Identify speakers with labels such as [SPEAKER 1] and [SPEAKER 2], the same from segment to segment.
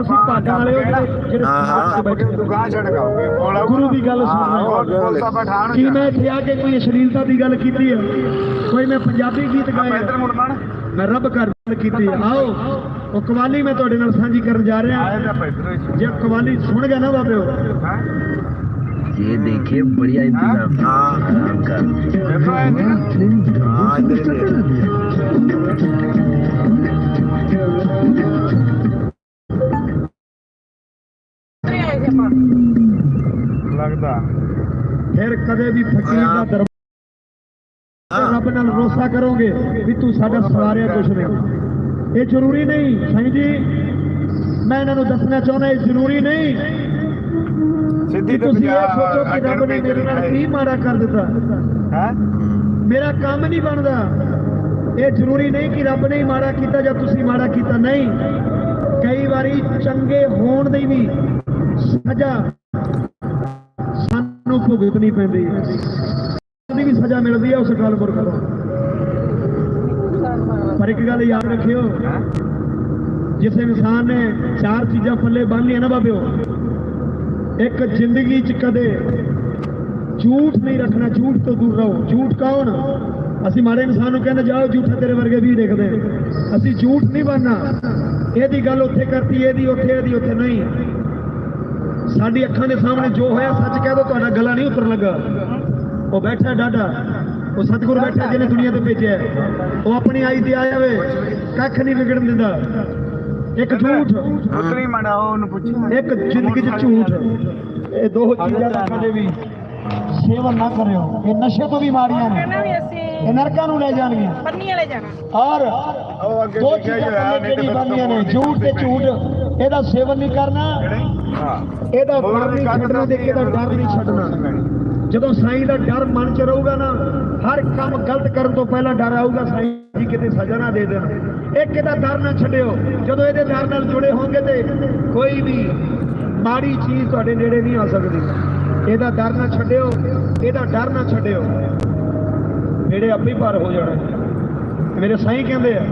[SPEAKER 1] ਤੁਸੀਂ ਭਾਗਾਂ ਵਾਲੇ ਹੋ ਜਿਹੜੇ ਜਿਹੜੇ
[SPEAKER 2] ਹਾਂ, ਹਾਂ।
[SPEAKER 1] ਸਮਾਜ 'ਚ ਬੈਠੇ ਹੋ।
[SPEAKER 3] ਦੁਕਾਨ ਛੜਕਾਓਗੇ ਕੋਲਾ
[SPEAKER 1] ਗੁਰੂ ਦੀ ਗੱਲ ਸੁਣ ਰਹੇ ਹੋ।
[SPEAKER 3] ਕੋਲ ਤਾਂ ਪਠਾਣ
[SPEAKER 1] ਕੀ ਮੈਂ ਇੱਥੇ ਆ ਕੇ ਕੋਈ ਅਸ਼ਲੀਲਤਾ ਦੀ ਗੱਲ ਕੀਤੀ ਹੈ ਕੋਈ ਮੈਂ ਪੰਜਾਬੀ ਗੀਤ ਗਾਏ
[SPEAKER 3] ਇੱਧਰ
[SPEAKER 1] ਆ?
[SPEAKER 3] ਮੁੜ ਮਣ
[SPEAKER 1] ਮੈਂ ਰੱਬ ਕਰ ਗੱਲ ਕੀਤੀ ਹੈ। ਆਓ ਉਹ ਕਵਾਲੀ ਮੈਂ ਤੁਹਾਡੇ ਨਾਲ ਸਾਂਝੀ ਕਰਨ ਜਾ ਰਿਹਾ
[SPEAKER 3] ਆਏ ਤਾਂ ਪੈਦਲ ਹੀ
[SPEAKER 1] ਜੇ ਕਵਾਲੀ ਸੁਣ ਗਏ ਨਾ ਬਾਬਿਓ
[SPEAKER 3] ਹਾਂ
[SPEAKER 4] ये देखिए बढ़िया इंतजाम
[SPEAKER 2] ਹਾਂ
[SPEAKER 4] का
[SPEAKER 3] ਦੇਖੋ ਐ ਨੀ ਨਾ
[SPEAKER 2] ਹਾਂ ਇੱਧਰ
[SPEAKER 3] ਲੱਗਦਾ
[SPEAKER 1] ਫਿਰ ਕਦੇ ਵੀ ਫਕੀਰ ਦਾ ਦਰਬਾਰ ਰੱਬ ਨਾਲ ਰੋਸਾ ਕਰੋਗੇ ਵੀ ਤੂੰ ਸਾਡਾ ਸਵਾਰਿਆ ਕੁਛ ਨਹੀਂ। ਇਹ ਜ਼ਰੂਰੀ ਨਹੀਂ। ਸਾਈਂ ਜੀ ਮੈਂ ਇਹਨਾਂ ਨੂੰ ਦੱਸਣਾ ਚਾਹੁੰਦਾ ਇਹ ਜ਼ਰੂਰੀ ਨਹੀਂ
[SPEAKER 3] ਸਿੱਧੀ
[SPEAKER 1] ਤੁਸੀਂ ਇਹ ਸੋਚੋ ਕਿ ਰੱਬ ਨੇ ਮੇਰੇ ਨਾਲ ਕੀ ਮਾੜਾ ਕਰ ਦਿੱਤਾ।
[SPEAKER 3] ਹੈ?
[SPEAKER 1] ਮੇਰਾ ਕੰਮ ਨਹੀਂ ਬਣਦਾ। ਇਹ ਜ਼ਰੂਰੀ ਨਹੀਂ ਕਿ ਰੱਬ ਨੇ ਹੀ ਮਾੜਾ ਕੀਤਾ ਜਾਂ ਤੁਸੀਂ ਮਾੜਾ ਕੀਤਾ। ਨਹੀਂ। ਕਈ ਵਾਰੀ ਚੰਗੇ ਹੋਣ ਦੀ ਵੀ ਸਜ਼ਾ ਭੁਗਤਣੀ ਪੈਂਦੀ। ਹੈ ਦੀ ਵੀ ਸਜ਼ਾ ਮਿਲਦੀ ਹੈ ਉਸ ਗੱਲ ਮੁਰਖ ਤੋਂ। ਪਰ ਇੱਕ ਗੱਲ ਯਾਦ ਰੱਖਿਓ, ਜਿਸ ਇਨਸਾਨ ਨੇ ਚਾਰ ਚੀਜ਼ਾਂ ਪੱਲੇ ਬੰਨ ਲਈਆਂ ਨਾ ਬਾਬਿਓ, ਇੱਕ ਜ਼ਿੰਦਗੀ 'ਚ ਕਦੇ ਝੂਠ ਨਹੀਂ ਰੱਖਣਾ, ਝੂਠ ਤੋਂ ਦੂਰ ਰਹੋ। ਝੂਠ ਕੌਣ? ਅਸੀਂ ਮਾੜੇ ਇਨਸਾਨ ਨੂੰ ਕਹਿੰਦੇ, ਜਾਓ ਝੂਠਾ ਤੇਰੇ ਵਰਗੇ ਵੀ ਦੇਖਦੇ। ਅਸੀਂ ਝੂਠ ਨਹੀਂ ਬਣਨਾ ਇਹਦੀ ਗੱਲ ਉੱਥੇ ਕਰਤੀ, ਇਹਦੀ ਉੱਥੇ ਇਹਦੀ ਉੱਥੇ ਨਹੀਂ। ਸਾਡੀ ਅੱਖਾਂ ਦੇ ਸਾਹਮਣੇ ਜੋ ਹੋਇਆ ਸੱਚ ਕਹਿ ਦੋ ਤੁਹਾਡਾ ਗਲਾ ਨਹੀਂ ਉਤਰ ਲੱਗਾ। ਉਹ ਬੈਠਾ ਡਾਡਾ ਉਹ ਸਤਿਗੁਰ ਬੈਠਾ ਜਿਹਨੇ ਦੁਨੀਆ ਤੇ ਭੇਜਿਆ। ਉਹ ਆਪਣੀ ਆਈ ਤੇ ਆਇਆ ਵੇ ਕੱਖ ਨਹੀਂ ਵਿਗੜਨ ਦਿੰਦਾ। ਇੱਕ ਝੂਠ।
[SPEAKER 3] ਉਤਰੀ ਮੜਾ ਉਹਨੂੰ ਪੁੱਛੀ
[SPEAKER 1] ਇੱਕ ਜ਼ਿੰਦਗੀ 'ਚ ਝੂਠ। ਇਹ ਦੋ ਚੀਜ਼ਾਂ ਦਾ ਕਦੇ ਵੀ ਸੇਵਨ ਨਾ ਕਰਿਓ। ਇਹ ਨਸ਼ੇ ਤੋਂ ਵੀ ਮਾਰੀਆਂ ਨੇ। ਇਹ ਨਰਕਾਂ ਨੂੰ ਲੈ ਜਾਣਗੀਆਂ।
[SPEAKER 5] ਪੰਨੀ ਵਾਲੇ ਜਾਣਾ।
[SPEAKER 1] ਔਰ
[SPEAKER 3] ਉਹ ਅੱਗੇ
[SPEAKER 1] ਦੋ ਚੀਜ਼ਾਂ ਕਿਹੜੀ ਬਣਦੀਆਂ ਨੇ? ਝੂਠ ਤੇ ਝੂਠ। ਇਹਦਾ ਸੇਵਨ ਨਹੀਂ ਕਰਨਾ। ਇਹਦਾ ਡਰ ਨਹੀਂ ਛੱਡਣਾ ਤੇ ਇਹਦਾ ਡਰ ਨਹੀਂ ਛੱਡਣਾ। ਜਦੋਂ ਸਾਈਂ ਦਾ ਡਰ ਮਨ 'ਚ ਰਹੂਗਾ ਨਾ ਹਰ ਕੰਮ ਗਲਤ ਕਰਨ ਤੋਂ ਪਹਿਲਾਂ ਡਰ ਆਊਗਾ ਸਾਈਂ ਜੀ ਕਿਤੇ ਸਜ਼ਾ ਨਾ ਦੇ ਦੇਣ। ਇੱਕ ਇਹਦਾ ਡਰ ਨਾ ਛੱਡਿਓ। ਜਦੋਂ ਇਹਦੇ ਡਰ ਨਾਲ ਜੁੜੇ ਹੋਵੋਗੇ ਤੇ ਕੋਈ ਵੀ ਮਾੜੀ ਚੀਜ਼ ਤੁਹਾਡੇ ਨੇੜੇ ਨਹੀਂ ਆ ਸਕਦੀ। ਇਹਦਾ ਡਰ ਨਾ ਛੱਡਿਓ ਇਹਦਾ ਡਰ ਨਾ ਛੱਡਿਓ। ਬੇੜੇ ਆਪੇ ਪਾਰ ਹੋ ਜਾਣੇ। ਮੇਰੇ ਸਾਈਂ ਕਹਿੰਦੇ ਆ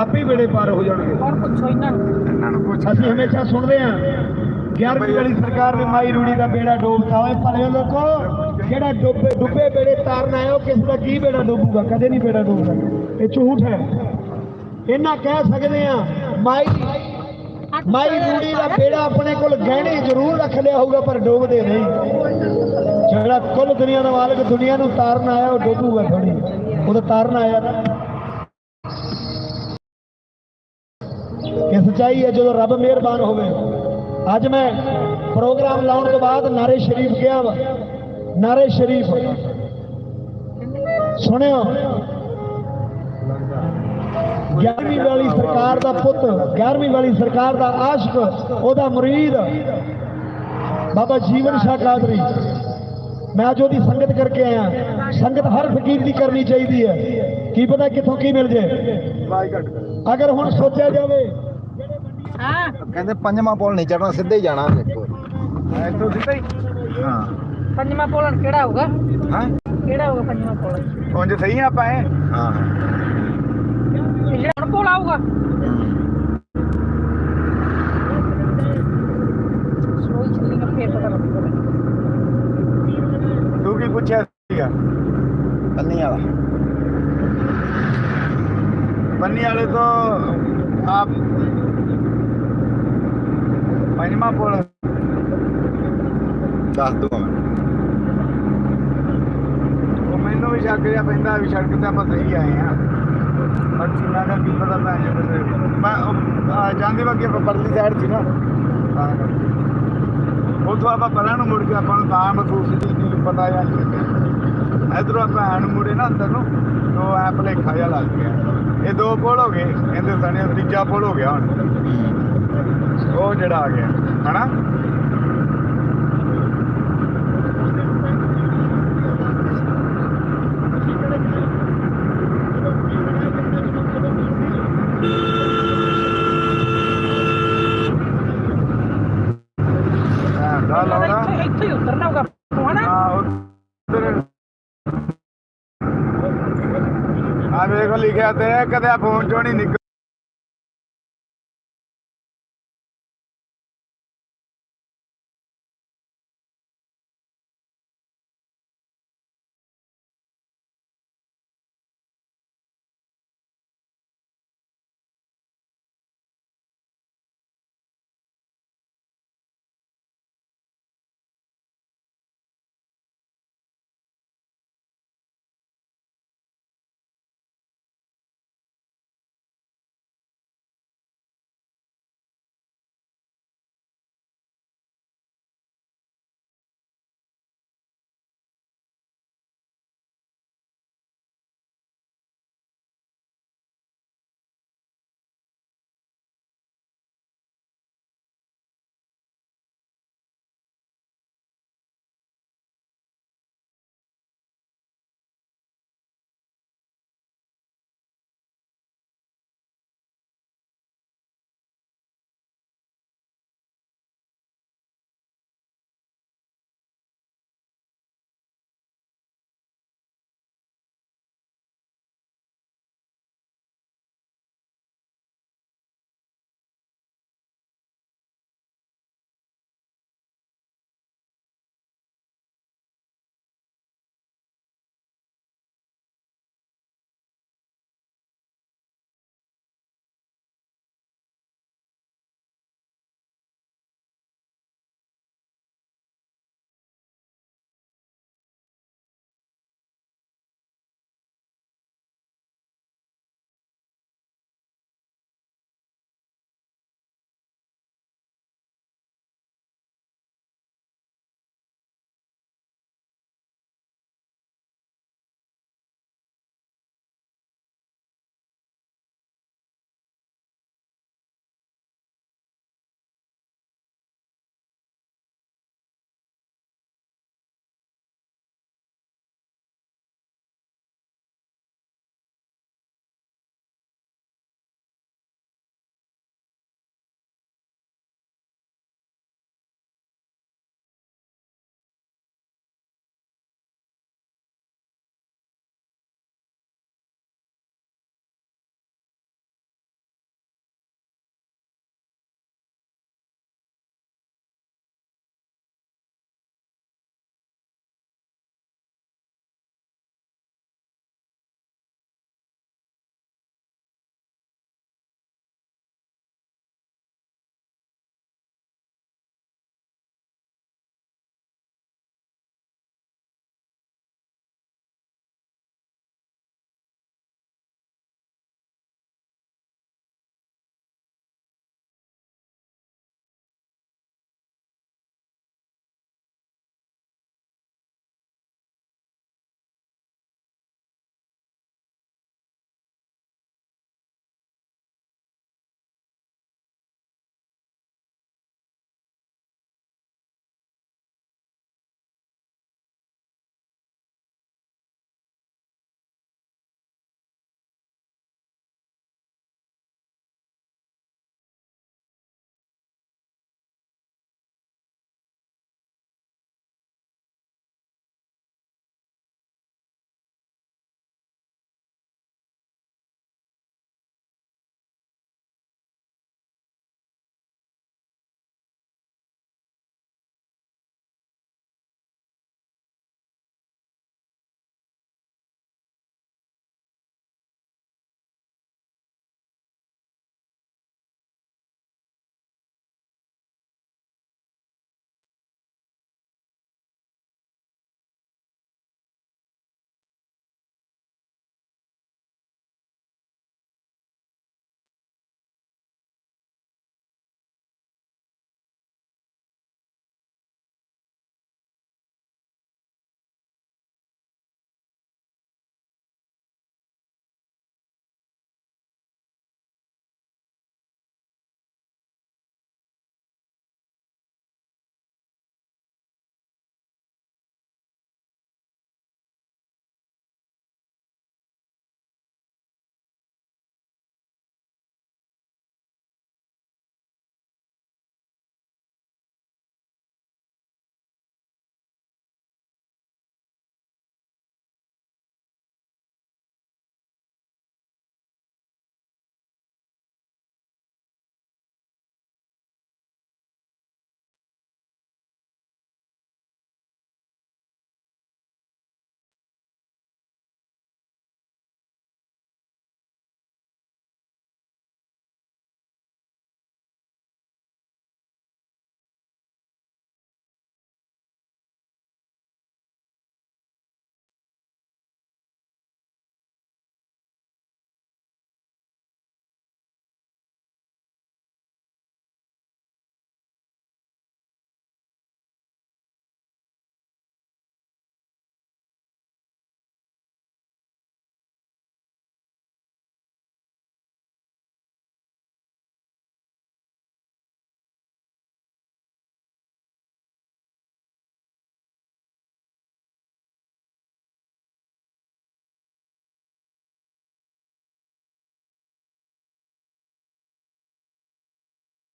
[SPEAKER 1] ਆਪੇ ਬੇੜੇ ਪਾਰ ਹੋ ਜਾਣਗੇ।
[SPEAKER 5] ਹੁਣ ਪੁੱਛੋ ਇਹਨਾਂ ਨੂੰ।
[SPEAKER 3] ਇਹਨਾਂ ਨੂੰ ਪੁੱਛ
[SPEAKER 1] ਅਸੀਂ ਹਮੇਸ਼ਾ ਸੁਣਦੇ ਹਾਂ 11ਵੀਂ ਵਾਲੀ ਸਰਕਾਰ ਨੇ ਮਾਈ ਰੂੜੀ ਦਾ ਬੇੜਾ ਡੋਬਤਾ ਓਏ ਭਲੇ ਲੋਕੋ। ਜਿਹੜਾ ਡੁੱਬੇ ਡੁੱਬੇ ਬੇੜੇ ਤਾਰਨ ਆਇਆ ਕਿਸ ਦਾ ਕੀ ਬੇੜਾ ਡੋਬੂਗਾ? ਕਦੇ ਨਹੀਂ ਬੇੜਾ ਡੋਬਦਾ। ਇਹ ਝੂਠ ਹੈ। ਇਹਨਾਂ ਕਹਿ ਸਕਦੇ ਆ ਮਾਈ ਮਾਈ ਰੂੜੀ ਦਾ ਬੇੜਾ ਆਪਣੇ ਕੋਲ ਗਹਿਣੇ ਜ਼ਰੂਰ ਰੱਖ ਲਿਆ ਹੋਊਗਾ, ਪਰ ਡੋਬਦੇ ਨਹੀਂ। ਜਿਹੜਾ ਕੁੱਲ ਦੁਨੀਆ ਦਾ ਮਾਲਕ ਦੁਨੀਆ ਨੂੰ ਤਾਰਨ ਆਇਆ, ਉਹ ਡੋਬੂਗਾ ਥੋੜੀ ਉਹ ਤਾਂ ਤਾਰਨ ਆਇਆ ਨਾ। ਇਹ ਸੱਚਾਈ ਹੈ, ਜਦੋਂ ਰੱਬ ਮਿਹਰਬਾਨ ਹੋਵੇ ਅੱਜ ਮੈਂ ਪ੍ਰੋਗਰਾਮ ਲਾਉਣ ਤੋਂ ਬਾਅਦ ਨਾਰੇ ਸ਼ਰੀਫ ਗਿਆ ਵਾ। ਨਾਰੇ ਸ਼ਰੀਫ। ਸੁਣਿਓ। 11ਵੀਂ ਵਾਲੀ ਸਰਕਾਰ ਦਾ ਪੁੱਤ 11ਵੀਂ ਵਾਲੀ ਸਰਕਾਰ ਦਾ ਆਸ਼ਕ ਉਹਦਾ ਮੁਰੀਦ। ਬਾਬਾ ਜੀਵਨ ਸ਼ਾਹ ਕਾਦਰੀ। ਮੈਂ ਅੱਜ ਉਹਦੀ ਸੰਗਤ ਕਰਕੇ ਆਇਆ। ਸੰਗਤ ਹਰ ਫਕੀਰ ਦੀ ਕਰਨੀ ਚਾਹੀਦੀ ਹੈ। ਕੀ ਪਤਾ ਕਿੱਥੋਂ ਕੀ ਮਿਲ ਜੇ
[SPEAKER 3] ਵਾਈ ਘਟ ਕਰ
[SPEAKER 1] ਅਗਰ ਹੁਣ ਸੋਚਿਆ ਜਾਵੇ
[SPEAKER 5] ਹਾਂ
[SPEAKER 2] ਕਹਿੰਦੇ ਪੰਜਵਾਂ ਪੁਲ ਨਹੀਂ ਚੜਨਾ ਸਿੱਧੇ ਹੀ ਜਾਣਾ ਦੇਖੋ
[SPEAKER 3] ਇੱਥੋਂ। ਸਿੱਧਾ ਹੀ?
[SPEAKER 2] ਹਾਂ।
[SPEAKER 5] ਪੰਜਵਾਂ ਪੋਲਣ ਕਿਹੜਾ ਹੋਊਗਾ?
[SPEAKER 2] ਹਾਂ?
[SPEAKER 5] ਕਿਹੜਾ ਹੋਊਗਾ ਪੰਜਵਾਂ ਪੋਲਣ
[SPEAKER 3] ਉਂਝ ਸਹੀ ਆਪਾਂ ਐ
[SPEAKER 2] ਹਾਂ।
[SPEAKER 5] ਜਿਹੜਾ ਹੁਣ ਪੋਲ ਆਊਗਾ।
[SPEAKER 3] ਤੂੰ ਕੀ ਪੁੱਛਿਆ ਸੀਗਾ?
[SPEAKER 2] ਪੰਨੀ ਵਾਲਾ।
[SPEAKER 3] ਪੰਨੀ ਵਾਲੇ ਤੋਂ ਆਪ ਪੰਜਵਾਂ ਪੁਲ
[SPEAKER 2] ਦੱਸ ਦੂੰਗਾ ਮੈਂ
[SPEAKER 3] ਉਹ ਮੈਨੂੰ ਵੀ ਸ਼ੱਕ ਜਿਹਾ ਪੈਂਦਾ ਵੀ ਸੜਕ ਤੇ ਆਪਾਂ ਸਹੀ ਆਏ ਆ। ਪਰ ਕਿੰਨਾ ਦਾ ਕੀ ਪਤਾ ਮੈਂ ਮੈਂ ਜਾਂਦੇ ਵਗੇ ਆਪਾਂ ਪਰਲੀ ਸਾਈਡ ਸੀ ਨਾ। ਤਾਂ ਕਰਕੇ। ਉੱਥੋਂ ਆਪਾਂ ਪਰਾਂ ਨੂੰ ਮੁੜ ਕੇ ਆਪਾਂ ਨੂੰ ਤਾਂ ਮਹਿਸੂਸ ਕਿ ਪਤਾ ਜਾਂ ਨਹੀਂ ਇਧਰੋਂ ਆਪਾਂ ਨੂੰ ਮੁੜੇ ਨਾ ਅੰਦਰ ਨੂੰ ਤੋਂ ਐ ਭਲੇਖਾ ਜਿਹਾ ਲੱਗ ਗਿਆ। ਇਹ ਦੋ ਪੁਲ ਹੋ ਗਏ ਇਹਦੇ ਸਣੇ ਤੀਜਾ ਪੁਲ ਹੋ ਗਿਆ ਹੁਣ। ਉਹ ਜਿਹੜਾ ਆ ਗਿਆ ਹਨਾ? ਆ ਵੇਖੋ ਲਿਖਿਆ ਤੇ ਕਦੇ ਫੋਨ ਚੋਂ ਨਹੀਂ ਨਿਕਲ